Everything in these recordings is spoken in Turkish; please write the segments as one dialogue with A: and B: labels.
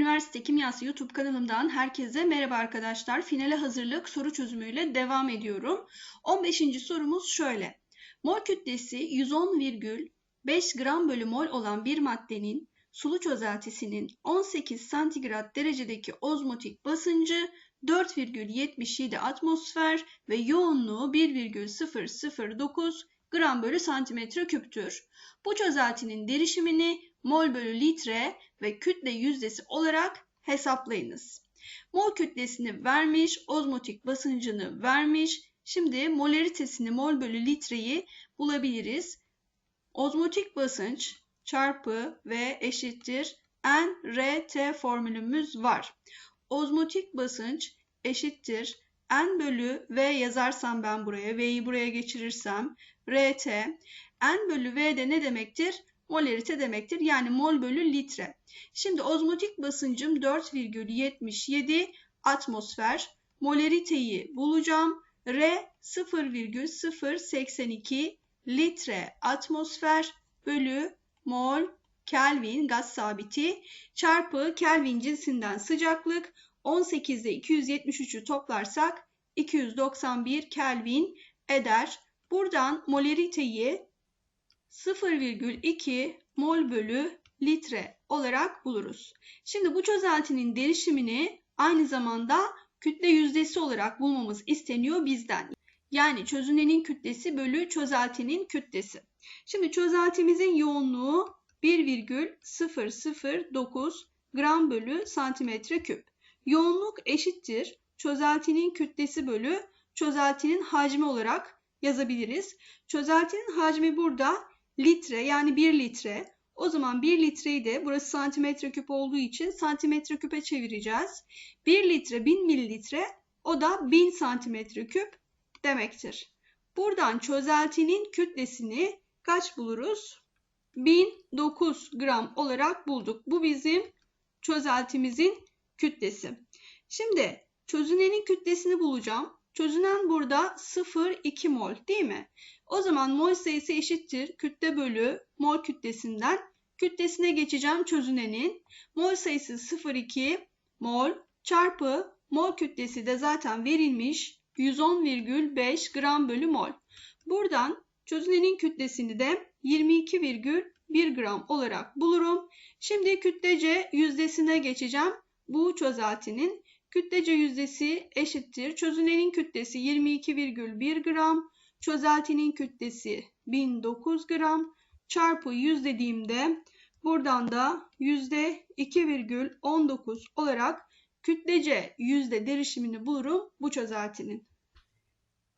A: Üniversite Kimyası YouTube kanalımdan herkese merhaba arkadaşlar. Finale hazırlık soru çözümüyle devam ediyorum. 15. sorumuz şöyle. Mol kütlesi 110,5 gram bölü mol olan bir maddenin sulu çözeltisinin 18 santigrat derecedeki ozmotik basıncı 4,77 atmosfer ve yoğunluğu 1,009 gram bölü santimetre küptür. Bu çözeltinin derişimini mol bölü litre ve kütle yüzdesi olarak hesaplayınız. Mol kütlesini vermiş, ozmotik basıncını vermiş. Şimdi molaritesini mol bölü litreyi bulabiliriz. Ozmotik basınç çarpı V eşittir N R T formülümüz var. Ozmotik basınç eşittir N bölü V yazarsam ben buraya, V'yi buraya geçirirsem RT. N bölü V de ne demektir? Molarite demektir. Yani mol bölü litre. Şimdi ozmotik basıncım 4,77 atmosfer. Molariteyi bulacağım. R 0,082 litre atmosfer bölü mol Kelvin gaz sabiti çarpı Kelvin cinsinden sıcaklık 18'de 273'ü toplarsak 291 Kelvin eder. Buradan molariteyi 0,2 mol bölü litre olarak buluruz. Şimdi bu çözeltinin derişimini aynı zamanda kütle yüzdesi olarak bulmamız isteniyor bizden. Yani çözünenin kütlesi bölü çözeltinin kütlesi. Şimdi çözeltimizin yoğunluğu 1,009 gram bölü santimetre küp. Yoğunluk eşittir çözeltinin kütlesi bölü çözeltinin hacmi olarak yazabiliriz. Çözeltinin hacmi burada litre yani 1 litre. O zaman 1 litreyi de burası santimetre küp olduğu için santimetre küpe çevireceğiz. 1 litre 1000 mililitre o da 1000 santimetre küp demektir. Buradan çözeltinin kütlesini kaç buluruz? 1009 gram olarak bulduk. Bu bizim çözeltimizin kütlesi. Şimdi çözünenin kütlesini bulacağım. Çözünen burada 0,2 mol değil mi? O zaman mol sayısı eşittir kütle bölü mol kütlesinden. Kütlesine geçeceğim çözünenin. Mol sayısı 0,2 mol çarpı mol kütlesi de zaten verilmiş 110,5 gram bölü mol. Buradan çözünenin kütlesini de 22,1 gram olarak bulurum. Şimdi kütlece yüzdesine geçeceğim. Bu çözeltinin kütlece yüzdesi eşittir. Çözünenin kütlesi 22,1 gram Çözeltinin kütlesi 1009 gram çarpı 100 dediğimde buradan da yüzde 2,19 olarak kütlece yüzde derişimini bulurum bu çözeltinin.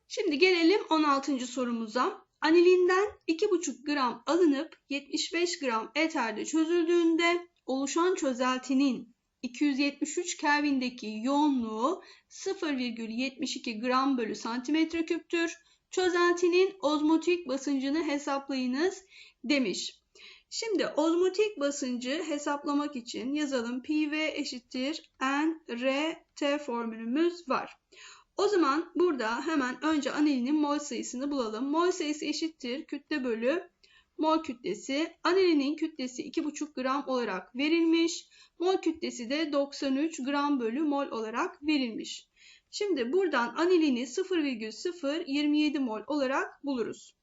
A: Şimdi gelelim 16. sorumuza. Anilinden 2,5 gram alınıp 75 gram eterde çözüldüğünde oluşan çözeltinin 273 Kelvin'deki yoğunluğu 0,72 gram bölü santimetre küptür. Çözeltinin ozmotik basıncını hesaplayınız demiş. Şimdi ozmotik basıncı hesaplamak için yazalım. PV eşittir N, R, T formülümüz var. O zaman burada hemen önce anilinin mol sayısını bulalım. Mol sayısı eşittir kütle bölü mol kütlesi. Anilinin kütlesi 2,5 gram olarak verilmiş. Mol kütlesi de 93 gram bölü mol olarak verilmiş. Şimdi buradan anilini 0,027 mol olarak buluruz.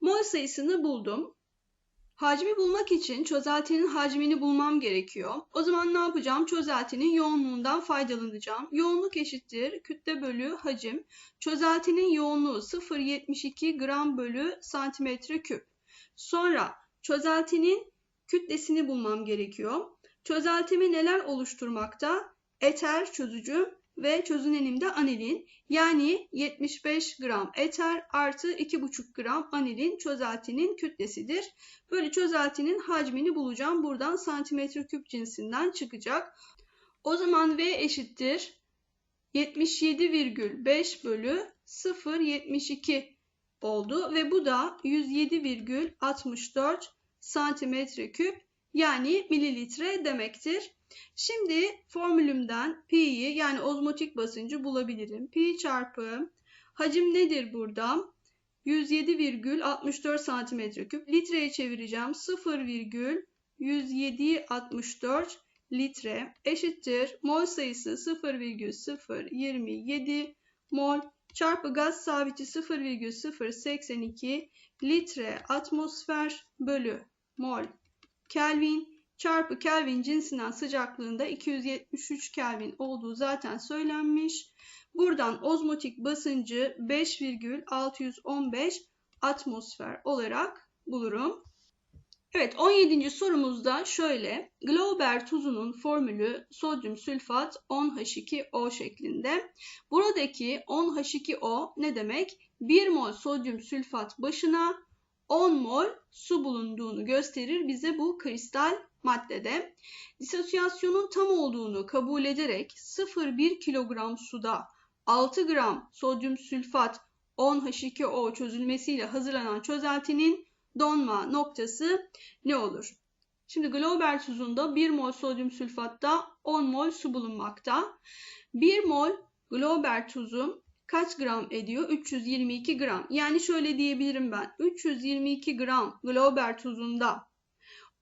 A: Mol sayısını buldum. Hacmi bulmak için çözeltinin hacmini bulmam gerekiyor. O zaman ne yapacağım? Çözeltinin yoğunluğundan faydalanacağım. Yoğunluk eşittir kütle bölü hacim. Çözeltinin yoğunluğu 0,72 gram bölü santimetre küp. Sonra çözeltinin kütlesini bulmam gerekiyor. Çözeltimi neler oluşturmakta? Eter çözücü, ve çözünenimde anilin yani 75 gram eter artı 2,5 gram anilin çözeltinin kütlesidir. Böyle çözeltinin hacmini bulacağım. Buradan santimetre küp cinsinden çıkacak. O zaman V eşittir 77,5 bölü 0,72 oldu ve bu da 107,64 santimetre küp yani mililitre demektir. Şimdi formülümden P'yi yani ozmotik basıncı bulabilirim. Pi çarpı hacim nedir burada? 107,64 santimetre küp. Litreye çevireceğim. 0,10764 litre eşittir mol sayısı 0,027 mol çarpı gaz sabiti 0,082 litre atmosfer bölü mol Kelvin çarpı Kelvin cinsinden sıcaklığında 273 Kelvin olduğu zaten söylenmiş. Buradan ozmotik basıncı 5,615 atmosfer olarak bulurum. Evet 17. sorumuzda şöyle. Glauber tuzunun formülü sodyum sülfat 10H2O şeklinde. Buradaki 10H2O ne demek? 1 mol sodyum sülfat başına 10 mol su bulunduğunu gösterir bize bu kristal maddede. Disosyasyonun tam olduğunu kabul ederek 0,1 kilogram suda 6 gram sodyum sülfat 10H2O çözülmesiyle hazırlanan çözeltinin donma noktası ne olur? Şimdi Glauber tuzunda 1 mol sodyum sülfatta 10 mol su bulunmakta. 1 mol Glauber tuzu kaç gram ediyor? 322 gram. Yani şöyle diyebilirim ben. 322 gram Glauber tuzunda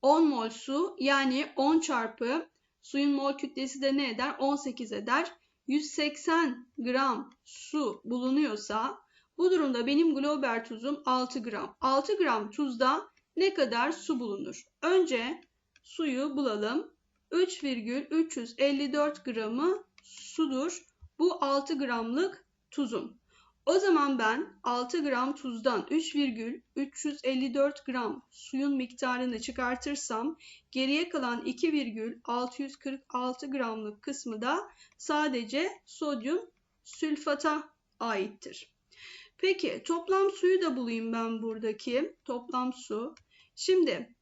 A: 10 mol su yani 10 çarpı suyun mol kütlesi de ne eder? 18 eder. 180 gram su bulunuyorsa bu durumda benim Glauber tuzum 6 gram. 6 gram tuzda ne kadar su bulunur? Önce suyu bulalım. 3,354 gramı sudur. Bu 6 gramlık tuzum. O zaman ben 6 gram tuzdan 3,354 gram suyun miktarını çıkartırsam geriye kalan 2,646 gramlık kısmı da sadece sodyum sülfata aittir. Peki toplam suyu da bulayım ben buradaki toplam su. Şimdi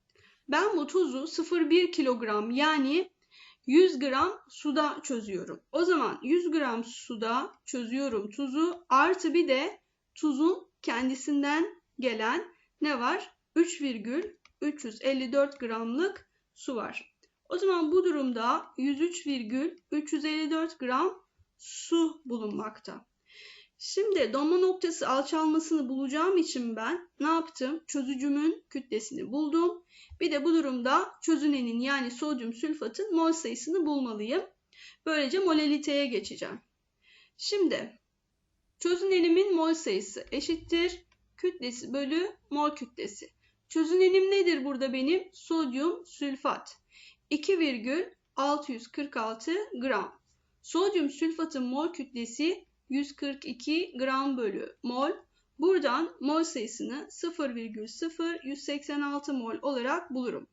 A: ben bu tuzu 0,1 kilogram yani 100 gram suda çözüyorum. O zaman 100 gram suda çözüyorum tuzu artı bir de tuzun kendisinden gelen ne var? 3,354 gramlık su var. O zaman bu durumda 103,354 gram su bulunmakta. Şimdi donma noktası alçalmasını bulacağım için ben ne yaptım? Çözücümün kütlesini buldum. Bir de bu durumda çözünenin yani sodyum sülfatın mol sayısını bulmalıyım. Böylece molaliteye geçeceğim. Şimdi çözünenimin mol sayısı eşittir kütlesi bölü mol kütlesi. Çözünenim nedir burada benim? Sodyum sülfat. 2,646 gram. Sodyum sülfatın mol kütlesi 142 gram bölü mol. Buradan mol sayısını 0,0186 mol olarak bulurum.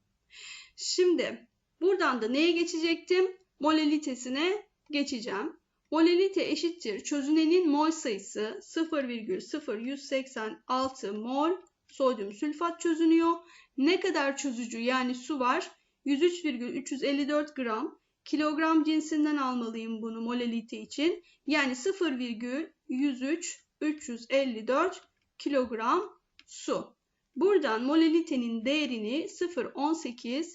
A: Şimdi buradan da neye geçecektim? Molalitesine geçeceğim. Molalite eşittir çözünenin mol sayısı 0,0186 mol sodyum sülfat çözünüyor. Ne kadar çözücü yani su var? 103,354 gram kilogram cinsinden almalıyım bunu molalite için. Yani 0,103 354 kilogram su. Buradan molalitenin değerini 0,18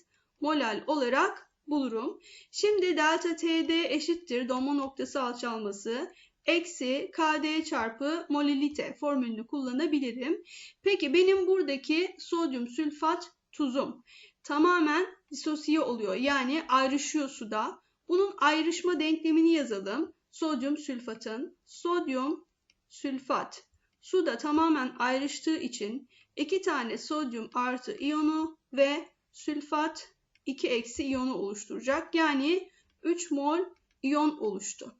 A: molal olarak bulurum. Şimdi delta TD eşittir donma noktası alçalması eksi KD çarpı molalite formülünü kullanabilirim. Peki benim buradaki sodyum sülfat tuzum tamamen disosiye oluyor. Yani ayrışıyor suda. Bunun ayrışma denklemini yazalım. Sodyum sülfatın sodyum sülfat suda tamamen ayrıştığı için iki tane sodyum artı iyonu ve sülfat 2 eksi iyonu oluşturacak. Yani 3 mol iyon oluştu.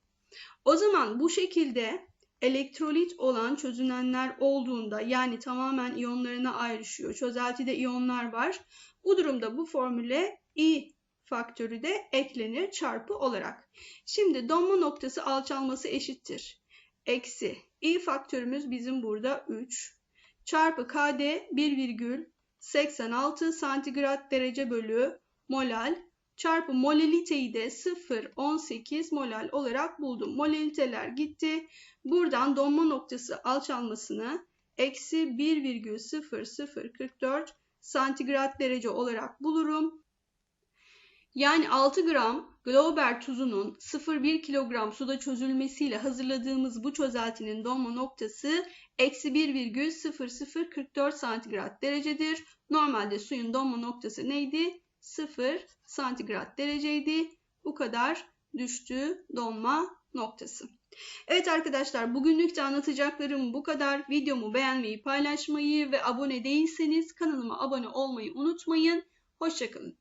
A: O zaman bu şekilde elektrolit olan çözünenler olduğunda yani tamamen iyonlarına ayrışıyor. Çözeltide iyonlar var. Bu durumda bu formüle I faktörü de eklenir çarpı olarak. Şimdi donma noktası alçalması eşittir. Eksi I faktörümüz bizim burada 3 çarpı KD 1,86 santigrat derece bölü molal çarpı molaliteyi de 0,18 molal olarak buldum. Molaliteler gitti. Buradan donma noktası alçalmasını eksi 1,0044 santigrat derece olarak bulurum. Yani 6 gram Glauber tuzunun 0,1 kilogram suda çözülmesiyle hazırladığımız bu çözeltinin donma noktası eksi 1,0044 santigrat derecedir. Normalde suyun donma noktası neydi? 0 santigrat dereceydi. Bu kadar düştü donma noktası. Evet arkadaşlar bugünlük de anlatacaklarım bu kadar. Videomu beğenmeyi, paylaşmayı ve abone değilseniz kanalıma abone olmayı unutmayın. Hoşçakalın.